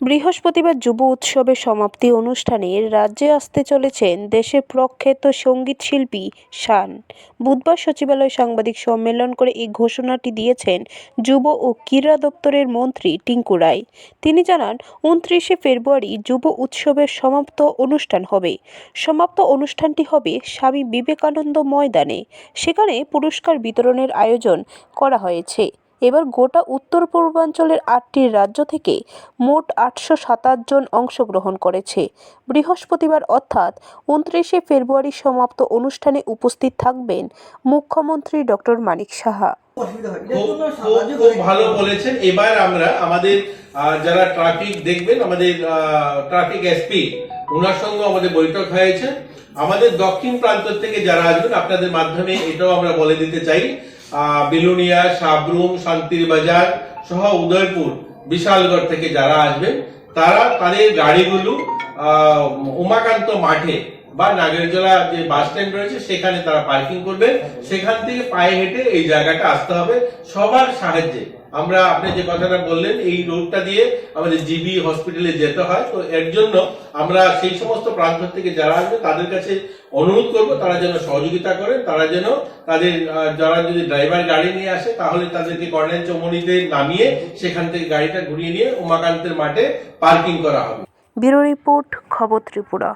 বৃহস্পতিবার যুব উৎসবের সমাপ্তি অনুষ্ঠানে রাজ্যে আসতে চলেছেন দেশের প্রখ্যাত সংগীত শিল্পী শান। বুধবার সচিবালয় সাংবাদিক সম্মেলন করে এই ঘোষণাটি দিয়েছেন যুব ও ক্রীড়া দপ্তরের মন্ত্রী টিঙ্কু রায়। তিনি জানান, উনত্রিশে ফেব্রুয়ারি যুব উৎসবের সমাপ্ত অনুষ্ঠান হবে। সমাপ্ত অনুষ্ঠানটি হবে স্বামী বিবেকানন্দ ময়দানে। সেখানে পুরস্কার বিতরণের আয়োজন করা হয়েছে। এবার গোটা উত্তর পূর্বাঞ্চলের আটটি রাজ্য থেকে মোট আটশো সাতাশ জন অংশগ্রহণ করেছে। বৃহস্পতিবার অর্থাৎ উনত্রিশে ফেব্রুয়ারি সমাপ্ত অনুষ্ঠানে উপস্থিত থাকবেন মুখ্যমন্ত্রী ডক্টর মানিক সাহা। ভালো বলেছেন। এবার আমরা আমাদের যারা ট্রাফিক দেখবেন, আমাদের ট্রাফিক এসপি ওনার সঙ্গে আমাদের বৈঠক হয়েছে। আমাদের দক্ষিণ প্রান্ত থেকে যারা আসবেন, আপনাদের মাধ্যমে এটাও আমরা বলে দিতে চাই। বিলুনিয়া সাবরুম শান্তির বাজার সহ উদয়পুর, বিশালগড় থেকে যারা আসবে তারা তাদের গাড়িগুলো উমাকান্ত মাঠে বা নাগেরজোলা যে বাস স্ট্যান্ড রয়েছে, সেখানে তারা পার্কিং করবে। সেখান থেকে পায়ে হেঁটে এই জায়গাটা আসতে হবে সবার সাহায্যে। আমরা আপনি যে কথাটা বললেন, এই রোডটা দিয়ে আমাদের জিবি হসপিটালে যেতে হয়। তো এর জন্য আমরা সেই সমস্ত প্রান্ত থেকে যারা আসবে, তাদের কাছে অনুরোধ করব, তারা যেন সহযোগিতা করেন, তারা যেন তাদের যারা যদি ড্রাইভার গাড়ি নিয়ে আসে, তাহলে তাদেরকে কর্নেল চমনিতে নামিয়ে সেখান থেকে গাড়িটা ঘুরিয়ে নিয়ে উমাকান্তের মাঠে পার্কিং করা হবে। ব্যুরো রিপোর্ট, খবর ত্রিপুরা।